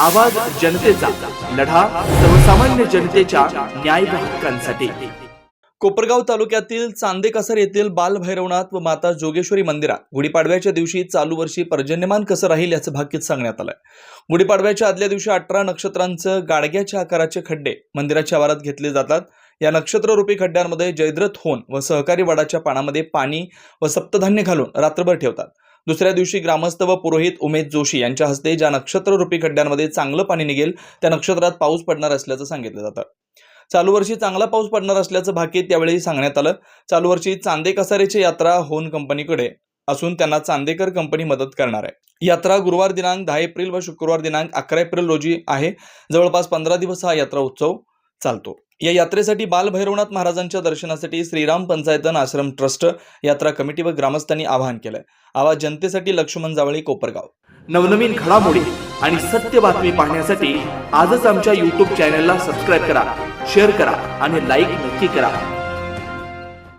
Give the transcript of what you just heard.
आवाज जनतेचा लढा सर्वसामान्य जनतेच्या न्याय हक्कांसाठी. कोपरगाव तालुक्यातील चांदेकसर येथील बालभैरवनाथ व माता जोगेश्वरी मंदिरात गुढीपाडव्याच्या दिवशी चालू वर्षी पर्जन्यमान कसं राहील याचं भाकीत सांगण्यात आलंय. गुढीपाडव्याच्या आदल्या दिवशी अठरा नक्षत्रांचं गाडग्याच्या आकाराचे खड्डे मंदिराच्या आवारात घेतले जातात. या नक्षत्ररूपी खड्ड्यांमध्ये जयद्रथ होन व सहकारी वडाच्या पानामध्ये पाणी व सप्तधान्य घालून रात्रभर ठेवतात. दुसऱ्या दिवशी ग्रामस्थ व पुरोहित उमेश जोशी यांच्या हस्ते ज्या नक्षत्ररूपी खड्ड्यांमध्ये चांगलं पाणी निघेल त्या नक्षत्रात पाऊस पडणार असल्याचं सांगितलं जातं. चालू वर्षी चांगला पाऊस पडणार असल्याचं भाकीत त्यावेळी सांगण्यात आलं. चालू वर्षी चांदे कसारेची यात्रा होन कंपनीकडे असून त्यांना चांदेकर कंपनी मदत करणार आहे. यात्रा गुरुवार दिनांक दहा एप्रिल व शुक्रवार दिनांक अकरा एप्रिल रोजी आहे. जवळपास पंधरा दिवस हा यात्रा उत्सव चालतो. या यात्रेसाठी बालभैरवनाथ महाराजांच्या दर्शनासाठी श्रीराम पंचायतन आश्रम ट्रस्ट यात्रा कमिटी व ग्रामस्थांनी आवाहन केलंय. आवाज जनतेसाठी लक्ष्मण जावळी कोपरगाव. नवनवीन घडामोडी आणि सत्य बातमी पाहण्यासाठी आजच आमच्या यूट्यूब चॅनलला सबस्क्राईब करा शेअर करा आणि लाईक नक्की करा.